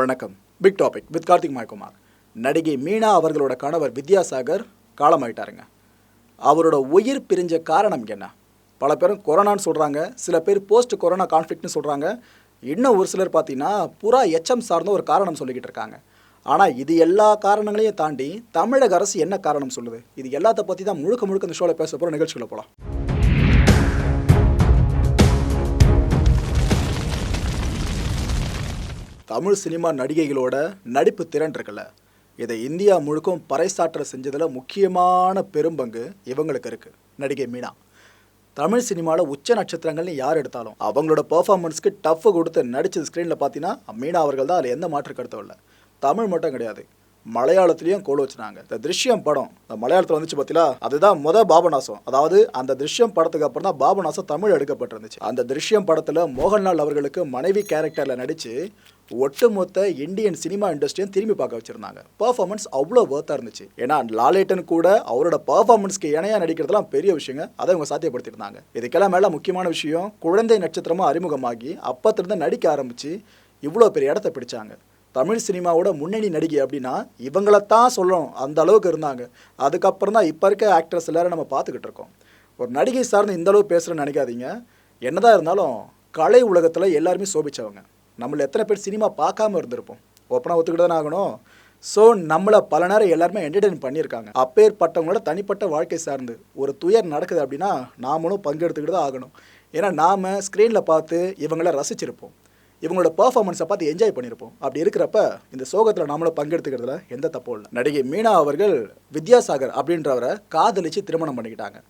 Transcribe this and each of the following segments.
வணக்கம். Big topic with Karthik Maikumar. நடிகை மீனா அவர்களோட கணவர் வித்யாசாகர் காலமாயிட்டாருங்க. அவரோட உயிர் பிரிஞ்ச காரணம் என்ன? பல பேரும் கொரோனான்னு சொல்கிறாங்க சில பேர் போஸ்ட் கொரோனா கான்ஃப்ளிக்ட்னு சொல்கிறாங்க இன்னும் ஒரு சிலர் பார்த்தீங்கன்னா புறா எச்சம் சார்ந்த ஒரு காரணம் சொல்லிக்கிட்டு இருக்காங்க. ஆனால் இது எல்லா காரணங்களையும் தாண்டி தமிழக அரசு என்ன காரணம் சொல்லுது? இது எல்லாத்த பற்றி தான் முழுக்க முழுக்க இந்த ஷோவில் பேச போகிற நிகழ்ச்சிகளை போகலாம் தமிழ் சினிமா நடிகைகளோட நடிப்பு திறன் இருக்குல்ல. இதை இந்தியா முழுக்கும் பறைசாற்ற செஞ்சதில் முக்கியமான பெரும்பங்கு இவங்களுக்கு இருக்குது நடிகை மீனா. தமிழ் சினிமாவில் உச்ச நட்சத்திரங்கள்னு யார் எடுத்தாலும் அவங்களோட பர்ஃபார்மன்ஸ்க்கு டஃப் கொடுத்து நடித்தது ஸ்க்ரீனில் பார்த்தீங்கன்னா மீனா அவர்கள் தான் அதில் எந்த மாற்று கருத்தும் இல்லை. தமிழ் மட்டும் கிடையாது. மலையாளத்துலேயும் கோல் வச்சுனாங்க. இந்த திருஷ்யம் படம் இந்த மலையாளத்தில் வந்துச்சு பார்த்தீங்களா அதுதான் முத பாபநாசம். அதாவது அந்த திருஷ்யம் படத்துக்கு அப்புறம் தான் பாபநாசம் தமிழ் எடுக்கப்பட்டிருந்துச்சு. அந்த திருஷ்யம் படத்தில் மோகன்லால் அவர்களுக்கு மனைவி கேரக்டரில் நடித்து ஒட்டுமொத்த இந்தியன் சினிமா இண்டஸ்ட்ரியும் திரும்பி பார்க்க வச்சுருந்தாங்க. பர்ஃபார்மன்ஸ் அவ்வளோ ஒர்த்தாக இருந்துச்சு. ஏன்னா லாலேட்டன் கூட அவரோட பர்ஃபார்மன்ஸ்க்கு இணையாக நடிக்கிறதுலாம் பெரிய விஷயங்க. அதை அவங்க சாத்தியப்படுத்தியிருந்தாங்க. இதுக்கெல்லாம் மேலே முக்கியமான விஷயம் குழந்தை நட்சத்திரமாக அறிமுகமாகி அப்பத்திலிருந்து நடிக்க ஆரம்பித்து இவ்வளோ பெரிய இடத்த பிடிச்சாங்க. தமிழ் சினிமாவோட முன்னணி நடிகை அப்படின்னா இவங்களைத்தான் சொல்லணும். அந்த அளவுக்கு இருந்தாங்க. அதுக்கப்புறம் தான் இப்போ இருக்க ஆக்ட்ரஸ் எல்லாரும் நம்ம பார்த்துக்கிட்டு இருக்கோம். ஒரு நடிகை சார்ந்து இந்தளவு பேசுகிறேன்னு நினைக்காதீங்க. என்னதான் இருந்தாலும் கலை உலகத்தில் எல்லாருமே சோபிச்சவங்க. நம்மள எத்தனை பேர் சினிமா பார்க்காம இருந்திருப்போம். ஓப்பனாக ஒத்துக்கிட்டு தான் ஆகணும். ஸோ நம்மளை பல நேரம் எல்லாருமே என்டர்டெயின் பண்ணியிருக்காங்க. அப்பேற்பட்டவங்களோட தனிப்பட்ட வாழ்க்கை சார்ந்து ஒரு துயர் நடக்குது அப்படின்னா நாமளும் பங்கெடுத்துக்கிட்டு தான் ஆகணும். ஏன்னா நாம் ஸ்க்ரீனில் பார்த்து இவங்கள ரசிச்சிருப்போம். இவங்களோட பர்ஃபார்மன்ஸை பார்த்து என்ஜாய் பண்ணியிருப்போம். அப்படி இருக்கிறப்ப இந்த சோகத்தில் நாமளும் பங்கெடுத்துக்கிறதுல எந்த தப்பும் இல்லை. நடிகை மீனா அவர்கள் வித்யாசாகர் அப்படின்றவரை காதலிச்சு திருமணம் பண்ணிக்கிட்டாங்க.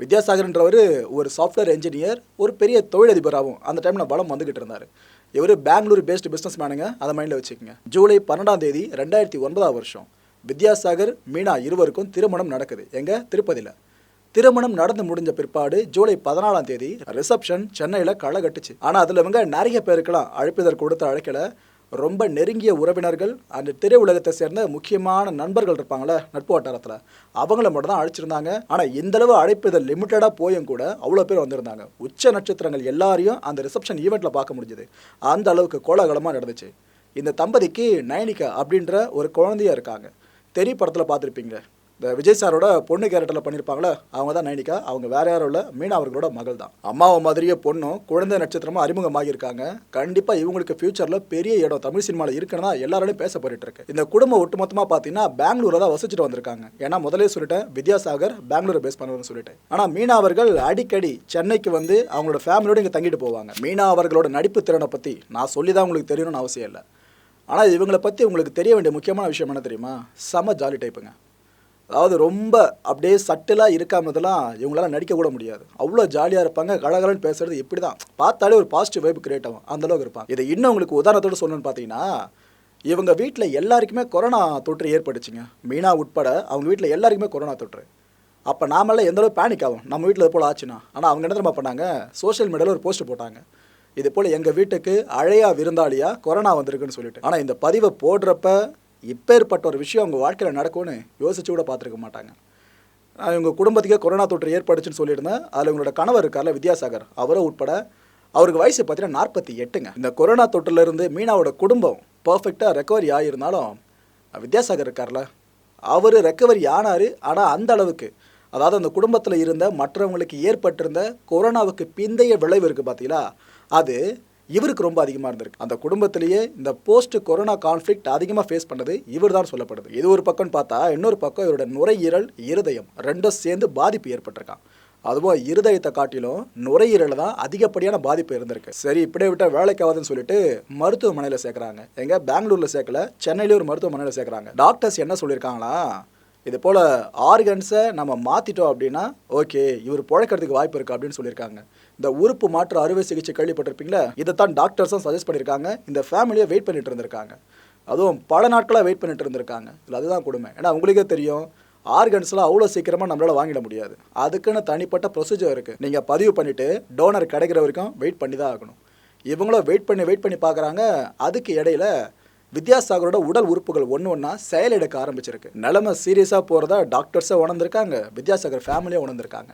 வித்யாசாகர்ன்றவர் ஒரு சாஃப்ட்வேர் என்ஜினியர் ஒரு பெரிய தொழிலதிபராகவும் அந்த டைமில் பலம் வந்துக்கிட்டு இருந்தார். இவர் பெங்களூர் பேஸ்டு பிஸ்னஸ் மேனுங்க அதை மைண்டில் வச்சுக்கோங்க. ஜூலை பன்னெண்டாம் தேதி ரெண்டாயிரத்தி ஒன்பதாம் வருஷம். வித்யாசாகர் மீனா இருவருக்கும் திருமணம் நடக்குது. எங்கள் திருப்பதியில். திருமணம் நடந்து முடிஞ்ச பிற்பாடு ஜூலை பதினாலாம் தேதி ரிசப்ஷன் சென்னையில் களை கட்டுச்சு. ஆனால் அதில் இவங்க நிறைய பேருக்கெல்லாம் அழைப்பிதழ் கொடுத்த அழைக்கல. ரொம்ப நெருங்கிய உறவினர்கள் அந்த திரையுலகத்தை சேர்ந்த முக்கியமான நண்பர்கள் இருப்பாங்களே நட்பு வட்டாரத்தில். அவங்கள மட்டும் தான் அழைச்சிருந்தாங்க ஆனால் இந்தளவு அழைப்பிதழ் லிமிட்டடாக போயும் கூட அவ்வளோ பேர் வந்திருந்தாங்க. உச்ச நட்சத்திரங்கள் எல்லாரையும் அந்த ரிசப்ஷன் ஈவெண்ட்டில் பார்க்க முடிஞ்சுது. அந்த அளவுக்கு கோலாகலமாக நடந்துச்சு. இந்த தம்பதிக்கு நயனிகா அப்படின்ற ஒரு குழந்தையா இருக்காங்க. தெரிய படத்தில் பார்த்துருப்பீங்க இந்த விஜய் சாரோட பொண்ணு கேரக்டரில் பண்ணியிருப்பாங்களே அவங்க தான் நைனிகா அவங்க வேற யாரும் இல்லை மீனா அவர்களோட மகள் தான். அம்மாவை மாதிரியே பொண்ணும் குழந்தை நட்சத்திரமாக அறிமுகமாகியிருக்காங்க. கண்டிப்பாக இவங்களுக்கு ஃபியூச்சரில் பெரிய இடம் தமிழ் சினிமாவில் இருக்குன்னா எல்லாராலையும் பேச போயிட்டு இருக்கு. இந்த குடும்பம் ஒட்டுமொத்தமாக பார்த்தீங்கன்னா பெங்களூரில் தான் வசிச்சுட்டு வந்திருக்காங்க. ஏன்னா முதலே சொல்லிட்டேன் வித்யாசாகர் பெங்களூரை பேஸ் பண்ணுறதுன்னு சொல்லிட்டேன் ஆனால் மீனா அவர்கள் அடிக்கடி சென்னைக்கு வந்து அவங்களோட ஃபேமிலியோடு இங்கே தங்கிட்டு போவாங்க. மீனா அவர்களோட நடிப்பு திறனை பற்றி நான் சொல்லி தான் உங்களுக்கு தெரியணும்னு அவசியம் இல்லை. ஆனால் இவங்களை பற்றி உங்களுக்கு தெரிய வேண்டிய முக்கியமான விஷயம் என்ன தெரியுமா? செம ஜாலி டைப்புங்க அதாவது ரொம்ப அப்படியே சட்டிலாக இருக்காமதெல்லாம் இவங்களால நடிக்க கூட முடியாது. அவ்வளோ ஜாலியாக இருப்பாங்க கலகலன்னு பேசுறது இப்படி தான் பார்த்தாலே ஒரு பாசிட்டிவ் வைப் கிரியேட் ஆகும். அந்த அளவுக்கு இருப்பாங்க. இதை இன்னும் உங்களுக்கு உதாரணத்தோடு சொல்லணும்னு பார்த்தீங்கன்னா இவங்க வீட்டில் எல்லாருக்குமே கொரோனா தொற்று ஏற்பட்டுச்சுங்க. மீனா உட்பட அவங்க வீட்டில் எல்லாருக்குமே கொரோனா தொற்று. அப்போ நாமெல்லாம் எந்தளவு பேனிக் ஆகும்? நம்ம வீட்டில் இது போல் ஆச்சுன்னா? ஆனால் அவங்க என்ன தெரியுமா பண்ணாங்க? சோஷியல் மீடியாவில் ஒரு போஸ்ட் போட்டாங்க. இது போல் எங்கள் வீட்டுக்கு அழையா விருந்தாளியாக கொரோனா வந்திருக்குன்னு சொல்லிட்டு. ஆனால் இந்த பதிவை போடுறப்ப இப்பேற்பட்ட ஒரு விஷயம் அவங்க வாழ்க்கையில் நடக்கும்னு யோசிச்சு கூட பார்த்துருக்க மாட்டாங்க. நான் இவங்க குடும்பத்துக்கே கொரோனா தொற்று ஏற்படுச்சுன்னு சொல்லியிருந்தேன். அதில் இவங்களோட கணவர் இருக்கார்ல வித்யாசாகர் அவரும் உட்பட அவருக்கு வயசு பார்த்தீங்கன்னா நாற்பத்தி எட்டுங்க. இந்த கொரோனா தொற்றுலேருந்து மீனாவோட குடும்பம் பர்ஃபெக்டாக ரெக்கவரி ஆகியிருந்தாலும் வித்யாசாகர் இருக்கார்ல அவர் ரெக்கவரி ஆனார். ஆனால் அந்த அளவுக்கு அதாவது அந்த குடும்பத்தில் இருந்த மற்றவங்களுக்கு ஏற்பட்டிருந்த கொரோனாவுக்கு பிந்தைய விளைவு இருக்குது பார்த்தீங்களா அது இவருக்கு ரொம்ப அதிகமாக இருந்திருக்கு. அந்த குடும்பத்திலேயே இந்த போஸ்ட் கொரோனா கான்ஃப்ளிக்ட் அதிகமாக ஃபேஸ் பண்ணது இவர் தான் சொல்லப்படுது. இது ஒரு பக்கம்னு பார்த்தா இன்னொரு பக்கம் இவரோட நுரையீரல் இருதயம் ரெண்டும் சேர்ந்து பாதிப்பு ஏற்பட்டிருக்கான். அதுவும் இருதயத்தை காட்டிலும் நுரையீரல் தான் அதிகப்படியான பாதிப்பு இருந்திருக்கு. சரி இப்படியே விட்டால் வேலைக்கு சொல்லிட்டு மருத்துவமனையில் சேர்க்குறாங்க. எங்கே பெங்களூரில் சேர்க்கல சென்னையிலே ஒரு மருத்துவமனையில் சேர்க்குறாங்க. டாக்டர்ஸ் என்ன சொல்லியிருக்காங்களா? இது போல் ஆர்கன்ஸை நம்ம மாற்றிட்டோம் அப்படின்னா ஓகே இவர் பிழைக்கிறதுக்கு வாய்ப்பு இருக்குது அப்படின்னு சொல்லியிருக்காங்க. இந்த உறுப்பு மாற்று அறுவை சிகிச்சை கேள்விப்பட்டிருப்பீங்களா? தான் டாக்டர்ஸும் சஜஸ்ட் பண்ணியிருக்காங்க. இந்த ஃபேமிலியை வெயிட் பண்ணிட்டு இருந்திருக்காங்க. அதுவும் பல நாட்களாக வெயிட் பண்ணிட்டு இருந்திருக்காங்க. இல்லை அதுதான் கொடுமை. ஏன்னா உங்களுக்கே தெரியும் ஆர்கன்ஸ்லாம் அவ்வளோ சீக்கிரமாக நம்மளால் வாங்கிட முடியாது. அதுக்குன்னு தனிப்பட்ட ப்ரொசீஜர் இருக்குது நீங்கள் பதிவு பண்ணிவிட்டு டோனர் கிடைக்கிற வரைக்கும் வெயிட் பண்ணி தான் ஆகணும். இவங்களும் வெயிட் பண்ணி வெயிட் பண்ணி பார்க்குறாங்க. அதுக்கு இடையில வித்யாசாகரோட உடல் உறுப்புகள் ஒன்று ஒன்றா செயலிழக்க ஆரம்பிச்சிருக்கு. நிலமை சீரியஸாக போகிறதா டாக்டர்ஸை உணர்ந்திருக்காங்க. வித்யாசாகர் ஃபேமிலியாக உணர்ந்திருக்காங்க.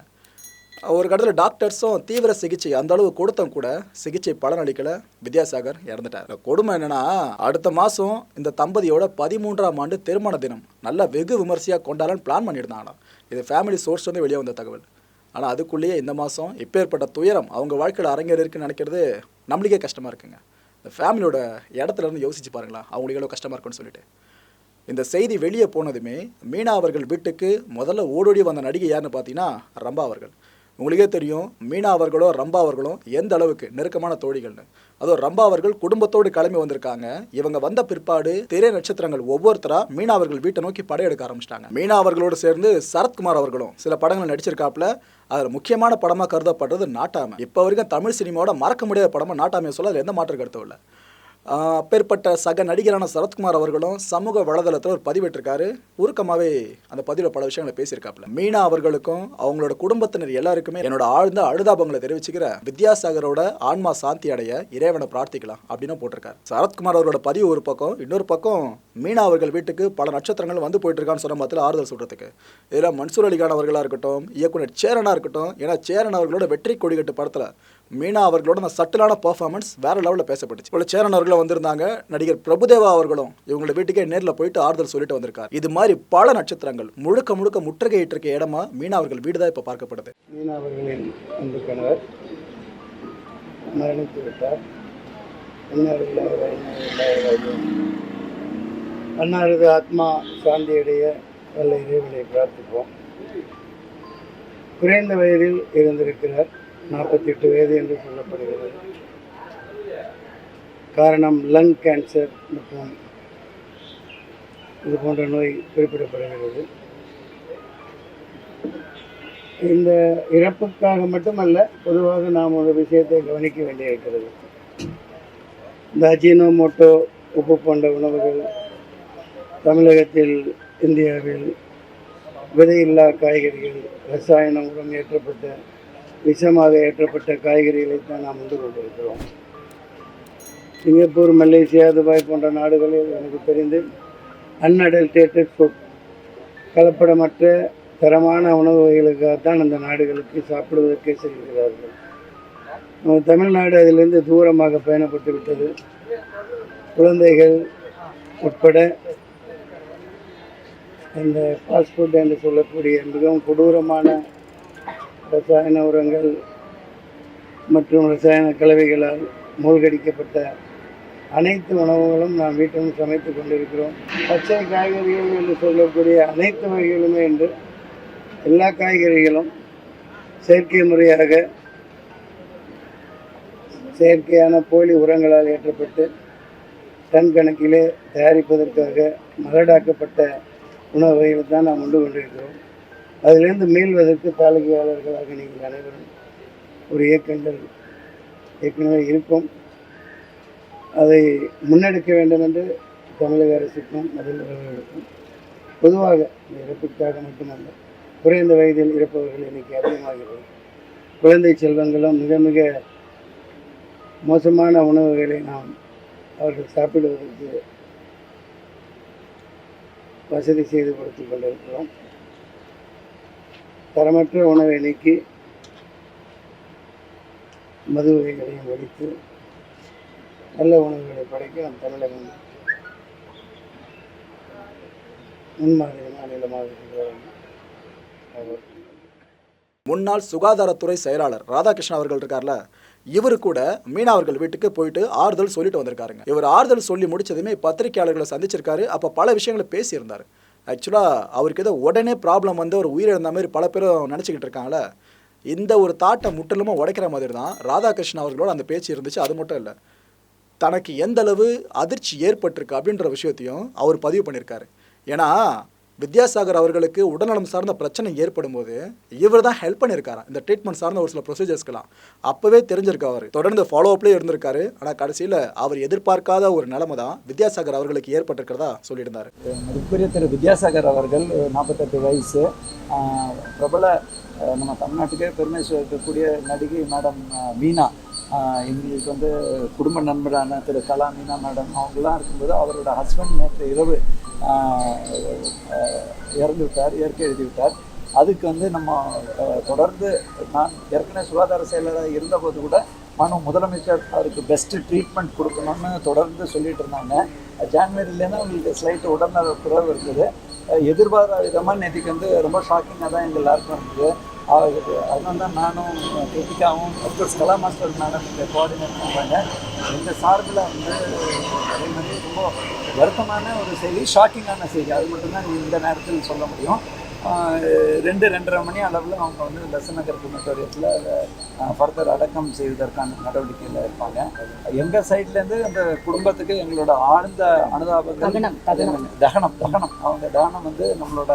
ஒரு கட்டத்தில் டாக்டர்ஸும் தீவிர சிகிச்சை அந்த அளவு கொடுத்தும் கூட சிகிச்சை பலனளிக்கல. வித்யாசாகர் இறந்துட்டார். கொடுமை என்னன்னா அடுத்த மாதம் இந்த தம்பதியோட பதிமூன்றாம் ஆண்டு திருமண தினம். நல்லா வெகு விமர்சையாக கொண்டாடலான்னு பிளான் பண்ணியிருந்தாங்க இது ஃபேமிலி சோர்ஸ் வந்து வெளியே வந்த தகவல். ஆனால் அதுக்குள்ளேயே இந்த மாதம் இப்பேற்பட்ட துயரம் அவங்க வாழ்க்கையில் அரங்கேறி இருக்குன்னு நினைக்கிறது நம்மளுக்கே கஷ்டமாக இருக்குங்க. ஃபேமிலியோட இடத்துல இருந்து யோசிச்சு பாருங்களா அவங்களுக்கு எவ்வளோ கஷ்டமாக இருக்குன்னு சொல்லிட்டு. இந்த செய்தி வெளியே போனதுமே மீனா அவர்கள் வீட்டுக்கு முதல்ல ஓடோடி வந்த நடிகை யாருன்னு பார்த்தீங்கன்னா ரம்பா அவர்கள். உங்களுக்கே தெரியும் மீனா அவர்களும் ரம்பா அவர்களும் எந்த அளவுக்கு நெருக்கமான தோழிகள்னு. அதுவும் ரம்பா அவர்கள் குடும்பத்தோடு கிளம்பி வந்திருக்காங்க. இவங்க வந்த பிற்பாடு திரை நட்சத்திரங்கள் ஒவ்வொருத்தரா மீனா அவர்கள் வீட்டை நோக்கி படையெடுக்க ஆரம்பிச்சிட்டாங்க. மீனா அவர்களோடு சேர்ந்து சரத்குமார் அவர்களும் சில படங்கள் நடிச்சிருக்காப்புல. அதில் முக்கியமான படமாக கருதப்படுறது நாட்டாமை. இப்போ வரைக்கும் தமிழ் சினிமாவோட மறக்க முடியாத படமாக நாட்டாமையை சொல்ல அதில் எந்த மாற்று கருத்தும் இல்லை. அப்பேற்பட்ட சக நடிகரான சரத்குமார் அவர்களும் சமூக வலைதளத்தில் ஒரு பதிவிட்டிருக்காரு. உருக்கமாகவே அந்த பதிவில் பல விஷயங்களை பேசியிருக்காப்புல. மீனா அவர்களுக்கும் அவங்களோட குடும்பத்தினர் எல்லாருக்குமே என்னோட ஆழ்ந்த அழுதாபங்களை தெரிவிச்சுக்கிற வித்யாசாகரோட ஆன்மா சாந்தி அடைய இறைவனை பிரார்த்திக்கலாம் அப்படின்னு போட்டிருக்காரு. சரத்குமார் அவரோட பதிவு ஒரு பக்கம் இன்னொரு பக்கம் மீனா அவர்கள் வீட்டுக்கு பல நட்சத்திரங்கள் வந்து போயிட்டு இருக்கான்னு சொன்ன மாதிரி ஆறுதல் சொல்றதுக்கு. இதில் மன்சூர் அலிகான் அவர்களாக இருக்கட்டும் இயக்குனர் சேரனா இருக்கட்டும் ஏன்னா சேரன் அவர்களோட வெற்றி கொடிகட்டு படத்தில் மீனா அவர்களோட அந்த சட்டிலான பர்ஃபார்மன்ஸ் வேற லெவலில் பேசப்பட்டுச்சு. இவ்வளோ சேரன் அவர்களும் வந்திருந்தாங்க நடிகர் பிரபுதேவா அவர்களும் இவங்களோட வீட்டுக்கே நேரில் போயிட்டு ஆறுதல் சொல்லிட்டு வந்திருக்காரு. இது மாதிரி பல நட்சத்திரங்கள் முழுக்க முழுக்க முற்றுகையிட்டு இருக்க இடமா மீனா அவர்கள் வீடு தான் இப்போ பார்க்கப்படுது. மீனா அவர்களின் அன்பு கணவர் மரணித்து விட்டார். அன்னாரது ஆத்மா சாந்தியடைய நல்ல இறைவனை பிரார்த்திப்போம். குறைந்த வயதில் இருந்திருக்கிறார். நாற்பத்தி எட்டு வயது என்று சொல்லப்படுகிறது. காரணம் லங் கேன்சர் மற்றும் இது போன்ற நோய் குறிப்பிடப்படுகிறது. இந்த இறப்புக்காக மட்டுமல்ல பொதுவாக நாம் ஒரு விஷயத்தை கவனிக்க வேண்டியிருக்கிறது. இந்த அஜினோமோட்டோ உப்பு போன்ற உணவுகள் தமிழகத்தில் இந்தியாவில் விதையில்லா காய்கறிகள் ரசாயன உரம் ஏற்றப்பட்ட விஷமாக ஏற்றப்பட்ட காய்கறிகளை தான் நாம் வந்து கொண்டிருக்கிறோம். சிங்கப்பூர் மலேசியா துபாய் போன்ற நாடுகளில் எனக்கு தெரிந்து அன்அடல்டேட்டட் ஃபுட் கலப்படமற்ற தரமான உணவு வகைகளுக்காகத்தான் அந்த நாடுகளுக்கு சாப்பிடுவதற்கே செல்கிறார்கள். நம்ம தமிழ்நாடு அதிலிருந்து தூரமாக பயணப்பட்டு விட்டது. குழந்தைகள் உட்பட இந்த ஃபாஸ்ட் ஃபுட் என்று சொல்லக்கூடிய மிகவும் கொடூரமான ரசாயன உரங்கள் மற்றும் ரசாயன கலவைகளால் மூழ்கடிக்கப்பட்ட அனைத்து உணவுகளும் நாம் வீட்டிலும் சமைத்து கொண்டிருக்கிறோம். பச்சை காய்கறிகள் என்று சொல்லக்கூடிய அனைத்து வகைகளுமே என்று எல்லா காய்கறிகளும் செயற்கை முறையாக செயற்கையான போலி உரங்களால் ஏற்றப்பட்டு டன் கணக்கிலே தயாரிப்பதற்காக மலடாக்கப்பட்ட உணவு வகைகளை தான் நாம் உண்டு கொண்டிருக்கிறோம். அதிலிருந்து மீள்வதற்கு தாலுகையாளர்களாக நீங்கள் அனைவரும் ஒரு இயக்கங்கள் ஏற்கனவே இருக்கும். அதை முன்னெடுக்க வேண்டும் என்று தமிழக அரசுக்கும் முதல்வர்களுக்கும் பொதுவாக இந்த இறப்பிற்காக மட்டுமல்ல குறைந்த வயதில் இறப்பவர்கள் எண்ணிக்கை அதிகமாகிறது. குழந்தை செல்வங்களும் மிக மிக மோசமான உணவுகளை நாம் அவர்கள் சாப்பிடுவதற்கு வசதி செய்து கொடுத்து கொண்டிருக்கிறோம். தரமற்ற உணவை நீக்கி மது வகைகளையும் ஒழித்து நல்ல உணவுகளை படைக்க நம் தமிழகம் முன்மாதிரி மாநிலமாக இருக்கிறோம் அவர் முன்னாள் சுகாதாரத்துறை செயலாளர் ராதாகிருஷ்ணன் அவர்கள் இருக்கார்ல இவரு கூட மீனா அவர்கள் வீட்டுக்கு போயிட்டு ஆறுதல் சொல்லிட்டு வந்திருக்காருங்க. இவர் ஆறுதல் சொல்லி முடிச்சதுமே பத்திரிகையாளர்களை சந்திச்சிருக்காரு. அப்போ பல விஷயங்களை பேசியிருந்தார். ஆக்சுவலாக அவருக்கு ஏதோ உடனே ப்ராப்ளம் வந்து ஒரு உயிரிழந்த மாதிரி பல பேரும் நினச்சிக்கிட்டு இருக்காங்களே இந்த ஒரு தாட்டை முற்றிலுமா உடைக்கிற மாதிரி தான் ராதாகிருஷ்ணன் அவர்களோட அந்த பேச்சு இருந்துச்சு. அது மட்டும் இல்லை. தனக்கு எந்த அளவு அதிர்ச்சி ஏற்பட்டிருக்கு அப்படின்ற விஷயத்தையும் அவர் பதிவு பண்ணியிருக்காரு. ஏன்னா வித்யாசாகர் அவர்களுக்கு உடல்நலம் சார்ந்த பிரச்சனை ஏற்படும் போது இவர் தான் ஹெல்ப் பண்ணியிருக்காரு இந்த ட்ரீட்மெண்ட் சார்ந்த ஒரு சில ப்ரொசீஜர்ஸ்க்கெல்லாம் அப்போவே தெரிஞ்சிருக்கு அவர். தொடர்ந்து ஃபாலோ அப்லேயே இருந்திருக்காரு. ஆனால் கடைசியில் அவர் எதிர்பார்க்காத ஒரு நிலைமை தான் வித்யாசாகர் அவர்களுக்கு ஏற்பட்டிருக்கிறதா சொல்லியிருந்தார். மதிப்புரிய திரு வித்யாசாகர் அவர்கள் நாற்பத்தெட்டு வயசு. பிரபல நம்ம தமிழ்நாட்டுக்கே பெருமை சேர்க்கக்கூடிய நடிகை மேடம் மீனா. எங்களுக்கு வந்து குடும்ப நண்பரான திரு கலா மீனா மேடம் அவங்களாம் இருக்கும்போது அவரோட ஹஸ்பண்ட் நேற்று இரவு இறந்து விட்டார் இயற்கை எழுதி விட்டார் அதுக்கு வந்து நம்ம தொடர்ந்து நான் ஏற்கனவே சுகாதார செயலராக இருந்தபோது கூட மனு முதலமைச்சர் அவருக்கு பெஸ்ட்டு ட்ரீட்மெண்ட் கொடுக்கணும்னு தொடர்ந்து சொல்லிட்டு இருந்தாங்க. ஜான்வரியிலேருந்து அவங்களுக்கு ஸ்லைட்டு உடல்நல குறைவு இருக்குது எதிர்பாராத விதமாக நேற்றுக்கு வந்து ரொம்ப ஷாக்கிங்காக தான் எங்கள் எல்லாருக்கும் இருந்தது. அவருக்கு அதனால தான் நானும் கிருத்திகாவும் of course Kala master madam இங்கே கோஆர்டினேட் பண்ணுறாங்க எங்கள் சார்பில் வந்து அதே மாதிரி ரொம்ப வருத்தமான ஒரு செய்தி ஷாக்கிங்கான செய்தி. அது மட்டும்தான் இந்த நேரத்தில் சொல்ல முடியும். ரெண்டு ரெண்டரை மணி அளவில் அவங்க வந்து லசநகர் கிரிமட்டோரியத்தில் ஃபர்தர் அடக்கம் செய்வதற்கான நடவடிக்கையில் இருப்பாங்க. எங்கள் சைட்லேருந்து அந்த குடும்பத்துக்கு எங்களோட ஆழ்ந்த அனுதாபங்கள் தகனம், தகனம். அவங்க தானம் வந்து நம்மளோட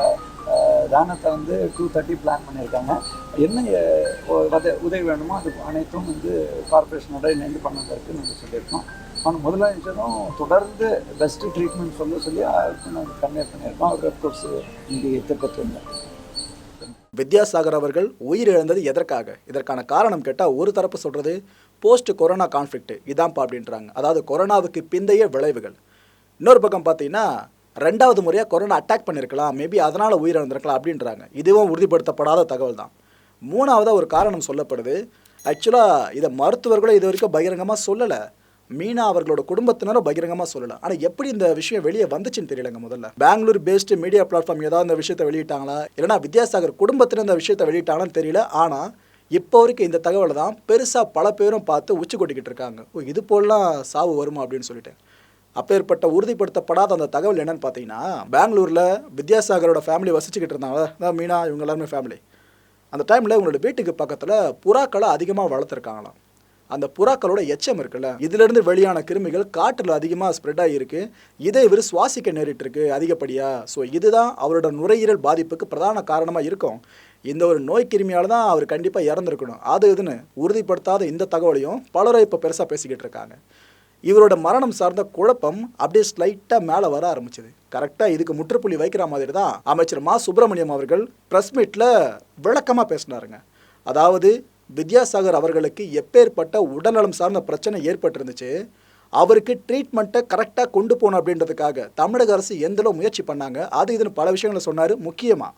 தானத்தை வந்து டூ தேர்ட்டி பிளான் பண்ணியிருக்காங்க. என்ன உதவி வேணுமோ அது அனைத்தும் வந்து கார்பரேஷனோட இணைந்து பண்ணுவதற்கு நாங்கள் சொல்லியிருக்கோம். ஆனால் முதலமைச்சரும் தொடர்ந்து பெஸ்ட்டு ட்ரீட்மெண்ட் சொல்ல சொல்லி அவருக்கு நாங்கள் கன்வே பண்ணியிருக்கோம் அவர் அப்கோர்ஸ் இங்கே திருப்பத்தி வித்யாசாகர் அவர்கள் உயிரிழந்தது எதற்காக? இதற்கான காரணம் கேட்டால் ஒரு தரப்பு சொல்கிறது போஸ்ட் கொரோனா கான்ஃப்ளிக்ட் இதான்ப்பா அப்படின்றாங்க. அதாவது கொரோனாவுக்கு பிந்தைய விளைவுகள். இன்னொரு பக்கம் பார்த்தீங்கன்னா ரெண்டாவது முறையாக கொரோனா அட்டாக் பண்ணியிருக்கலாம் மேபி அதனால் உயிரிழந்திருக்கலாம் அப்படின்றாங்க. இதுவும் உறுதிப்படுத்தப்படாத தகவல் தான். மூணாவதாக ஒரு காரணம் சொல்லப்படுது. ஆக்சுவலாக இதை மருத்துவர்களும் இது வரைக்கும் பகிரங்கமாக சொல்லலை. மீனா அவர்களோட குடும்பத்தினரும் பகிரங்கமாக சொல்லலை ஆனால் எப்படி இந்த விஷயம் வெளியே வந்துச்சுன்னு தெரியலங்க முதல்ல. பெங்களூர் பேஸ்டு மீடியா பிளாட்ஃபார்ம் ஏதாவது இந்த விஷயத்தை வெளியிட்டாங்களா? இல்லைனா வித்யாசாகர் குடும்பத்தினர் இந்த விஷயத்தை வெளியிட்டாங்களான்னு தெரியல. ஆனால் இப்போ வரைக்கும் இந்த தகவலை தான் பெருசாக பல பேரும் பார்த்து உச்சி கொட்டிக்கிட்டு இருக்காங்க. ஓ இது போலாம் சாவு வருமா அப்படின்னு சொல்லிட்டு அப்பேற்பட்ட உறுதிப்படுத்தப்படாத அந்த தகவல் என்னன்னு பார்த்தீங்கன்னா பெங்களூரில் வித்யாசாகரோட ஃபேமிலி வசிச்சுக்கிட்டு இருந்தாங்க. அதான் மீனா இவங்க எல்லாருமே ஃபேமிலி அந்த டைமில் இவங்களோட வீட்டுக்கு பக்கத்தில் புறாக்களை அதிகமாக வளர்த்துருக்காங்களாம். அந்த புறாக்களோட எச்சம் இருக்குல்ல இதிலிருந்து வெளியான கிருமிகள் காற்றில் அதிகமாக ஸ்ப்ரெட் ஆகியிருக்கு இதை இவர் சுவாசிக்க நேரிட்டு இருக்கு அதிகப்படியாக ஸோ இதுதான் அவரோட நுரையீரல் பாதிப்புக்கு பிரதான காரணமாக இருக்கும். இந்த ஒரு நோய் கிருமியால் தான் அவர் கண்டிப்பாக இறந்துருக்கணும். அது இதுன்னு உறுதிப்படுத்தாத இந்த தகவலையும் பலரும் இப்போ பெருசாக பேசிக்கிட்டு இருக்காங்க. இவரோட மரணம் சார்ந்த குழப்பம் அப்படியே ஸ்லைட்டாக மேலே வர ஆரம்பிச்சது. கரெக்டாக இதுக்கு முற்றுப்புள்ளி வைக்கிற மாதிரி தான் அமைச்சர் மா சுப்பிரமணியம் அவர்கள் ப்ரெஸ் மீட்டில் விளக்கமாக பேசினாருங்க. அதாவது வித்யாசாகர் அவர்களுக்கு எப்பேற்பட்ட உடல்நலம் சார்ந்த பிரச்சனை ஏற்பட்டிருந்துச்சு அவருக்கு ட்ரீட்மெண்ட்டை கரெக்டாக கொண்டு போகணும் அப்படின்றதுக்காக தமிழக அரசு எந்தளவு முயற்சி பண்ணாங்க அது இதுன்னு பல விஷயங்களை சொன்னார் முக்கியமாக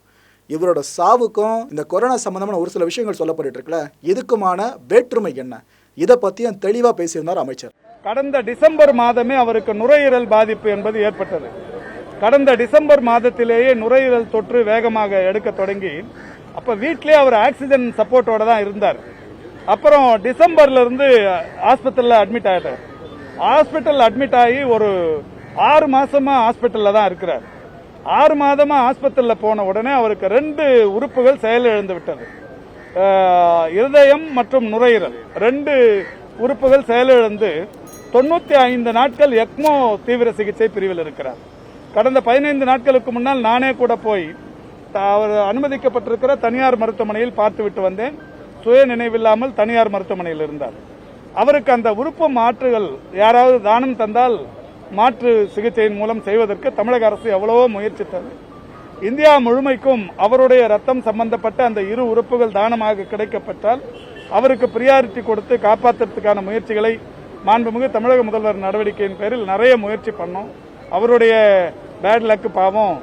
இவரோட சாவுக்கும் இந்த கொரோனா சம்மந்தமான ஒரு சில விஷயங்கள் சொல்லப்பட்டு இருக்குல்ல இதுக்குமான வேற்றுமை என்ன? இதை பற்றியும் தெளிவாக பேசியிருந்தார் அமைச்சர். கடந்த டிசம்பர் மாதமே அவருக்கு நுரையீரல் பாதிப்பு என்பது ஏற்பட்டது. கடந்த டிசம்பர் மாதத்திலேயே நுரையீரல் தொற்று வேகமாக எடுக்க தொடங்கி அப்போ வீட்டிலே அவர் ஆக்சிஜன் சப்போர்ட்டோட தான் இருந்தார். அப்புறம் டிசம்பர்ல இருந்து அட்மிட் ஆகிட்டார் ஹாஸ்பிட்டல் அட்மிட் ஆகி ஒரு ஆறு மாசமா ஹாஸ்பிட்டலில் தான் இருக்கிறார். ஆறு மாதமா ஆஸ்பத்திரியில் போன உடனே அவருக்கு ரெண்டு உறுப்புகள் செயலிழந்து விட்டது இருதயம் மற்றும் நுரையீரல். ரெண்டு உறுப்புகள் செயலிழந்து தொண்ணூத்தி ஐந்து நாட்கள் எக்மோ தீவிர சிகிச்சை பிரிவில் இருக்கிறார். கடந்த பதினைந்து நாட்களுக்கு முன்னால் நானே கூட போய் அவர் அனுமதிக்கப்பட்டிருக்கிற தனியார் மருத்துவமனையில் பார்த்துவிட்டு வந்தேன். சுய நினைவில்லாமல் தனியார் மருத்துவமனையில் இருந்தார். அவருக்கு அந்த உறுப்பு மாற்றுகள் யாராவது தானம் தந்தால் மாற்று சிகிச்சையின் மூலம் செய்வதற்கு தமிழக அரசு எவ்வளவோ முயற்சித்தது. இந்தியா முழுமைக்கும் அவருடைய ரத்தம் சம்பந்தப்பட்ட அந்த இரு உறுப்புகள் தானமாக கிடைக்கப்பட்டால் அவருக்கு பிரியாரிட்டி கொடுத்து காப்பாற்றுறதுக்கான முயற்சிகளை மாண்புமிகு தமிழக முதல்வர் நடவடிக்கையின் பேரில் நிறைய முயற்சி பண்ணோம். அவருடைய பேட் லக்கு பாவம்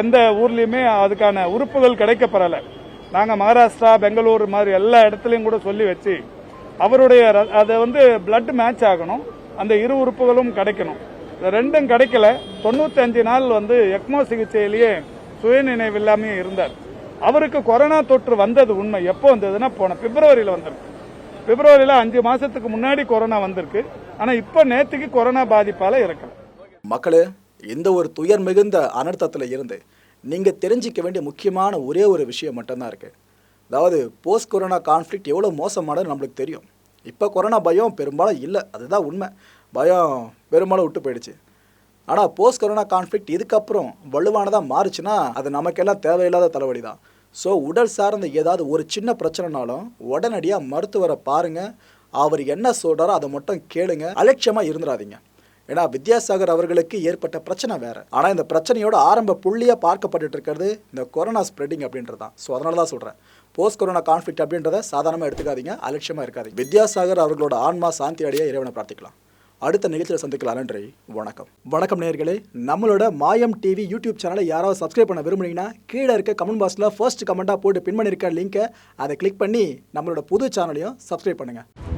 எந்த ஊர்லேயுமே அதுக்கான உறுப்புகள் கிடைக்கப்பெறலை. நாங்கள் மகாராஷ்டிரா பெங்களூர் மாதிரி எல்லா இடத்துலையும் கூட சொல்லி வச்சு அவருடைய அதை வந்து பிளட் மேட்ச் ஆகணும். அந்த இரு உறுப்புகளும் கிடைக்கணும். ரெண்டும் கிடைக்கல. தொண்ணூத்தஞ்சு நாள் வந்து எக்மோ சிகிச்சையிலேயே சுயநினைவு இல்லாமயே இருந்தார். அவருக்கு கொரோனா தொற்று வந்தது உண்மை. எப்போ வந்ததுன்னா போன பிப்ரவரியில் வந்திருக்கு. பிப்ரவரியில் அஞ்சு மாசத்துக்கு முன்னாடி கொரோனா வந்திருக்கு. ஆனால் இப்போ நேற்றுக்கு கொரோனா பாதிப்பால் இறக்கல. மக்களே இந்த ஒரு துயர் மிகுந்த அனர்த்தத்தில் இருந்து நீங்கள் தெரிஞ்சிக்க வேண்டிய முக்கியமான ஒரே ஒரு விஷயம் மட்டும்தான் இருக்குது அதாவது போஸ்ட் கொரோனா கான்ஃப்ளிக்ட் எவ்வளோ மோசமானது நம்மளுக்கு தெரியும். இப்போ கொரோனா பயம் பெரும்பாலும் இல்லை. அதுதான் உண்மை. பயம் பெரும்பாலும் விட்டு போயிடுச்சு. ஆனால் போஸ்ட் கொரோனா கான்ஃப்ளிக்ட் இதுக்கப்புறம் வலுவானதாக மாறுச்சுன்னா அது நமக்கெல்லாம் தேவையில்லாத தலைவலி தான் ஸோ உடல் சார்ந்த ஏதாவது ஒரு சின்ன பிரச்சனைனாலும் உடனடியாக மருத்துவரை பாருங்கள் அவர் என்ன சொல்கிறாரோ அதை மட்டும் கேளுங்க. அலட்சியமாக இருந்துடாதீங்க ஏன்னா வித்யாசாகர் அவர்களுக்கு ஏற்பட்ட பிரச்சனை வேற. ஆனால் இந்த பிரச்சனையோட ஆரம்ப புள்ளியாக பார்க்கப்பட்டுட்டு இருக்கிறது இந்த கொரோனா ஸ்ப்ரெட்டிங் அப்படின்றது தான் ஸோ அதனால தான் சொல்கிறேன் போஸ்ட் கொரோனா கான்ஃப்ளிக்ட் அப்படின்றத சாதாரணமாக எடுத்துக்காதீங்க அலட்சியமாக இருக்காதீங்க. வித்யாசாகர் அவர்களோட ஆன்மா சாந்தி அடைய இறைவனை பிரார்த்திக்கலாம். அடுத்த நிகழ்ச்சியில் சந்திக்கலாம். நன்றி வணக்கம். வணக்கம் நேர்களே நம்மளோட மாயம் டிவி யூடியூப் சேனலை யாராவது சப்ஸ்கிரைப் பண்ண விரும்புனீங்கன்னா கீழே இருக்க கமெண்ட் பாக்ஸில் ஃபர்ஸ்ட் கமெண்ட்டாக போட்டு பின் பண்ணியிருக்க லிங்க்கை அதை கிளிக் பண்ணி நம்மளோட புது சேனலையும் சப்ஸ்கிரைப் பண்ணுங்கள்